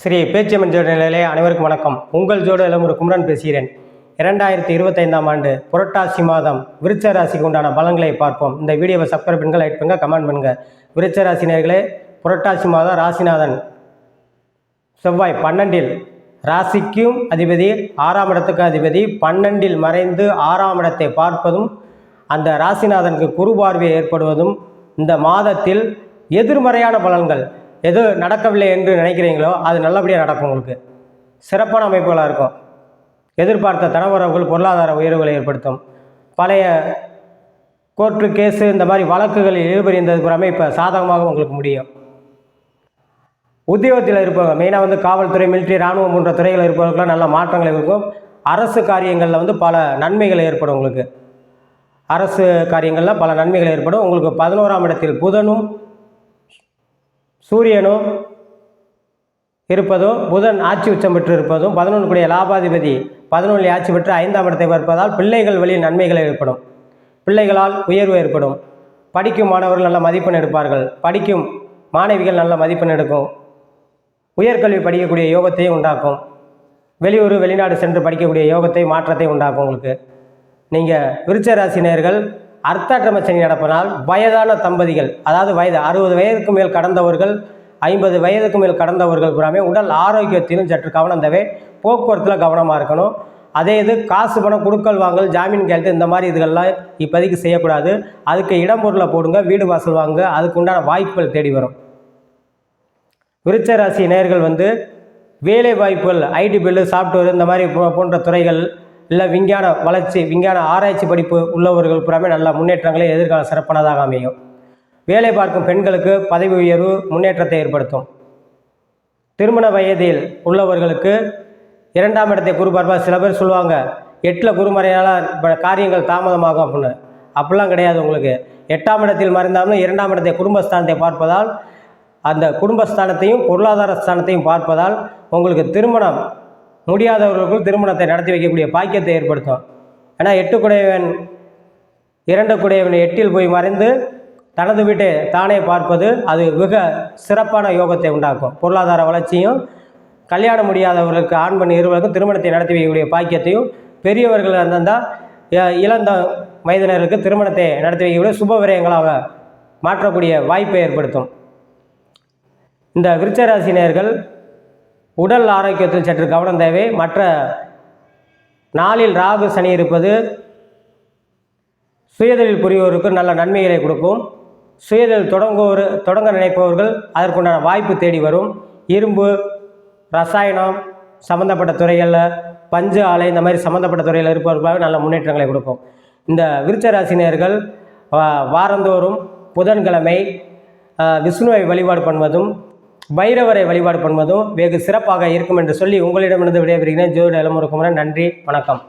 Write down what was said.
ஸ்ரீ பேச்சியம்மன் ஜோடி நிலையிலே அனைவருக்கும் வணக்கம். உங்கள் ஜோட ஒரு குமரன் பேசுகிறேன். இரண்டாயிரத்தி இருபத்தைந்தாம் ஆண்டு புரட்டாசி மாதம் விருச்ச ராசிக்கு உண்டான பலன்களை பார்ப்போம். இந்த வீடியோவை சப்ஸ்கிரைப் பண்ணுங்க லைக் பண்ணுங்க கமெண்ட் பண்ணுங்க. விருச்ச ராசினியர்களே புரட்டாசி மாதம் ராசிநாதன் செவ்வாய் பன்னெண்டில் ராசிக்கும் அதிபதி ஆறாம் இடத்துக்கு அதிபதி பன்னெண்டில் மறைந்து ஆறாம் இடத்தை பார்ப்பதும் அந்த ராசிநாதனுக்கு குரு பார்வை ஏற்படுவதும் இந்த மாதத்தில் எதிர்மறையான பலன்கள். எது நடக்கவில்லை என்று நினைக்கிறீங்களோ அது நல்லபடியாக நடக்கும் உங்களுக்கு. சிறப்பான அமைப்புகளாக இருக்கும். எதிர்பார்த்த தனவரவுகள் பொருளாதார உயர்வுகளை ஏற்படுத்தும். பழைய கோர்ட்டு கேஸு இந்த மாதிரி வழக்குகளில் ஈடுபடுகின்றது புறமே இப்போ சாதகமாக உங்களுக்கு முடியும். உத்தியோகத்தில் இருப்பவங்க மெயினாக வந்து காவல்துறை மிலிட்ரி இராணுவம் போன்ற துறைகளில் இருப்பவர்களுக்கெல்லாம் நல்ல மாற்றங்கள் இருக்கும் அரசு காரியங்களில் வந்து பல நன்மைகள் ஏற்படும் உங்களுக்கு. அரசு காரியங்களில் பல நன்மைகள் ஏற்படும். உங்களுக்கு பதினோராம் இடத்தில் புதனும் சூரியனும் இருப்பதும் புதன் ஆட்சி உச்சம் பெற்று இருப்பதும் பதினொன்று கூடிய லாபாதிபதி பதினொன்றில் ஆட்சி பெற்று ஐந்தாம் இடத்தை பார்ப்பதால் பிள்ளைகள் வழி நன்மைகள் ஏற்படும். பிள்ளைகளால் உயர்வு ஏற்படும். படிக்கும் மாணவர்கள் நல்ல மதிப்பெண் எடுப்பார்கள். படிக்கும் மாணவிகள் நல்ல மதிப்பெண் எடுக்கும். உயர்கல்வி படிக்கக்கூடிய யோகத்தையும் உண்டாக்கும். வெளியூர் வெளிநாடு சென்று படிக்கக்கூடிய யோகத்தை மாற்றத்தை உண்டாக்கும் உங்களுக்கு. நீங்கள் விருச்ச ராசினியர்கள் அர்த்தாற்றம சனி நடப்பனால் வயதான தம்பதிகள் அதாவது வயது அறுபது வயதுக்கு மேல் கடந்தவர்கள் ஐம்பது வயதுக்கு மேல் கடந்தவர்கள் பூராமே உடல் ஆரோக்கியத்திலும் சற்று கவனம் தேவை. போக்குவரத்தில் கவனமாக இருக்கணும். அதே இது காசு பணம் கொடுக்கல் வாங்கல் ஜாமீன் கேட்டு இந்த மாதிரி இதுகள்லாம் இப்போதைக்கு செய்யக்கூடாது. அதுக்கு இடம் பொருளை போடுங்க வீடு வாசல் வாங்க அதுக்கு உண்டான வாய்ப்புகள் தேடி வரும். விருச்ச ராசி நேயர்கள் வந்து வேலை வாய்ப்புகள் ஐடி பில்லு சாஃப்ட்வேர் இந்த மாதிரி போ- போன்ற துறைகள் இல்லை விஞ்ஞான வளர்ச்சி விஞ்ஞான ஆராய்ச்சி படிப்பு உள்ளவர்கள் புறாமே நல்ல முன்னேற்றங்களை எதிர்கால சிறப்பானதாக அமையும். வேலை பார்க்கும் பெண்களுக்கு பதவி உயர்வு முன்னேற்றத்தை ஏற்படுத்தும். திருமண வயதில் உள்ளவர்களுக்கு இரண்டாம் இடத்தை குரு சில பேர் சொல்லுவாங்க எட்டில் குருமறையால் இப்போ காரியங்கள் தாமதமாகும் அப்படின்னு. அப்படிலாம் கிடையாது உங்களுக்கு. எட்டாம் இடத்தில் மறைந்தாலும் இரண்டாம் இடத்தை குடும்பஸ்தானத்தை பார்ப்பதால் அந்த குடும்பஸ்தானத்தையும் பொருளாதார ஸ்தானத்தையும் பார்ப்பதால் உங்களுக்கு திருமணம் முடியாதவர்களுக்கு திருமணத்தை நடத்தி வைக்கக்கூடிய பாக்கியத்தை ஏற்படுத்தும். ஏன்னா எட்டு குடையவன் இரண்டு குடையவன் எட்டில் போய் மறைந்து தனது வீட்டை தானே பார்ப்பது அது மிக சிறப்பான யோகத்தை உண்டாக்கும். பொருளாதார வளர்ச்சியும் கல்யாணம் முடியாதவர்களுக்கு ஆண் பெண் இருவருக்கும் திருமணத்தை நடத்தி வைக்கக்கூடிய பாக்கியத்தையும் பெரியவர்கள் இருந்தால் இளந்த வயதினருக்கு திருமணத்தை நடத்தி வைக்கக்கூடிய சுப விரயங்களாக மாற்றக்கூடிய வாய்ப்பை ஏற்படுத்தும். இந்த விருச்சராசினியர்கள் உடல் ஆரோக்கியத்தில் சற்று கவனம் தேவை. மற்ற நாளில் ராகு சனி இருப்பது சுயதொழில் புரிவோருக்கு நல்ல நன்மைகளை கொடுக்கும். சுயதொழில் தொடங்குவோர் தொடங்க நினைப்பவர்கள் அதற்குண்டான வாய்ப்பு தேடி வரும். இரும்பு ரசாயனம் சம்மந்தப்பட்ட துறைகளில் பஞ்சு ஆலை இந்த மாதிரி சம்மந்தப்பட்ட துறையில் இருப்பவர்களாக நல்ல முன்னேற்றங்களை கொடுக்கும். இந்த விருச்சராசினியர்கள் வாரந்தோறும் புதன்கிழமை விஷ்ணுவை வழிபாடு பண்ணுவதும் பைரவரை வழிபாடு பண்ணுவதும் வெகு சிறப்பாக இருக்கும் என்று சொல்லி உங்களிடமிருந்து விடைபெறுகிறேன். ஜோதி குமரன் நன்றி வணக்கம்.